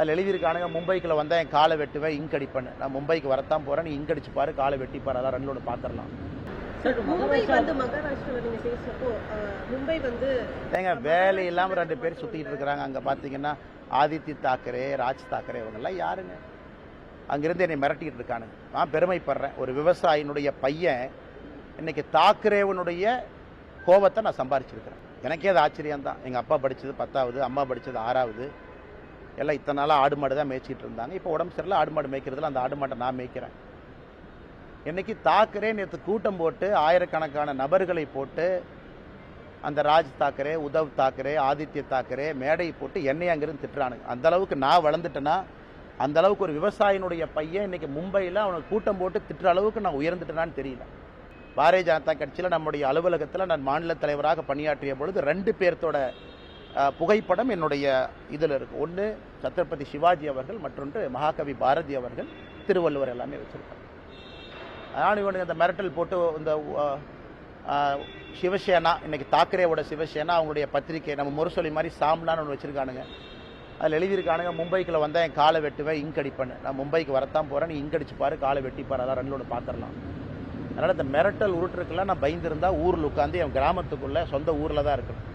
அதில் எழுதியிருக்கானுங்க மும்பைக்குள்ள வந்தால் என் காலை வெட்டுவேன் இங்க் அடிப்பேன்னு. நான் மும்பைக்கு வரத்தான் போகிறேன் நீ இங்க் அடிச்சு பாரு காலை வெட்டி பாரு அதான் ரெண்டோட பார்த்துடலாம் ஏங்க வேலை இல்லாமல் ரெண்டு பேர் சுற்றிக்கிட்டு இருக்கிறாங்க. அங்கே பார்த்தீங்கன்னா ஆதித்ய தாக்கரே ராஜ் தாக்கரே இவங்கெல்லாம் யாருங்க? அங்கிருந்து என்னை மிரட்டிக்கிட்டு இருக்கானுங்க. நான் பெருமைப்படுறேன். ஒரு விவசாயினுடைய பையன் இன்னைக்கு தாக்கரேவனுடைய கோபத்தை நான் சம்பாரிச்சிருக்கிறேன். எனக்கே அது ஆச்சரியம் தான் எங்கள் அப்பா படித்தது பத்தாவது அம்மா படித்தது ஆறாவது. எல்லாம் இத்தனை நாளாக ஆடு மாடு தான் மேய்ச்சிட்டு இருந்தாங்க. இப்போ உடம்பு சரியில்லை ஆடு மாடு மேய்க்கிறதுல அந்த ஆடு மாட்டை நான் மேய்க்கிறேன். இன்னைக்கு தாக்கரே நேற்று கூட்டம் போட்டு ஆயிரக்கணக்கான நபர்களை போட்டு அந்த ராஜ் தாக்கரே உதவ் தாக்கரே ஆதித்ய தாக்கரே மேடை போட்டு என்னை அங்கிருந்து திட்டுறானுங்க. அந்த அளவுக்கு நான் வளர்ந்துட்டேன்னா அந்த அளவுக்கு ஒரு விவசாயினுடைய பையன் இன்னைக்கு மும்பையில் அவனுக்கு கூட்டம் போட்டு திட்டுற அளவுக்கு நான் உயர்ந்துட்டேனான்னு தெரியல. பாரதிய ஜனதா கட்சியில் நம்முடைய அலுவலகத்தில் நான் மாநில தலைவராக பணியாற்றிய பொழுது ரெண்டு பேர்த்தோட புகைப்படம் என்னுடைய இதில் இருக்கு. ஒன்று சத்ரபதி சிவாஜி அவர்கள் மற்றொன்று மகாகவி பாரதி அவர்கள் திருவள்ளுவர் எல்லாமே வச்சுருக்காங்க. அதனால் இவனுக்கு அந்த மிரட்டல் போட்டு இந்த சிவசேனா இன்னைக்கு தாக்கரேவோட சிவசேனா அவங்களுடைய பத்திரிக்கை நம்ம முரசொலி மாதிரி சாம்லான்னு ஒன்று வச்சுருக்கானுங்க. அதில் எழுதியிருக்கானுங்க மும்பைக்குள்ள வந்தால் என் காலை வெட்டுவேன் இங்க் அடிப்பேன் நான் மும்பைக்கு வரத்தான் போகிறேன் நீ இங்க் அடிச்சுப்பாரு காலை வெட்டிப்பார் அதான் அதான் ஒன்று பார்த்துடலாம் அதனால் இந்த மிரட்டல் உருட்டுருக்கெல்லாம் நான் பயந்துருந்தா ஊரில் உட்காந்து என் கிராமத்துக்குள்ளே சொந்த ஊரில் தான் இருக்கணும்.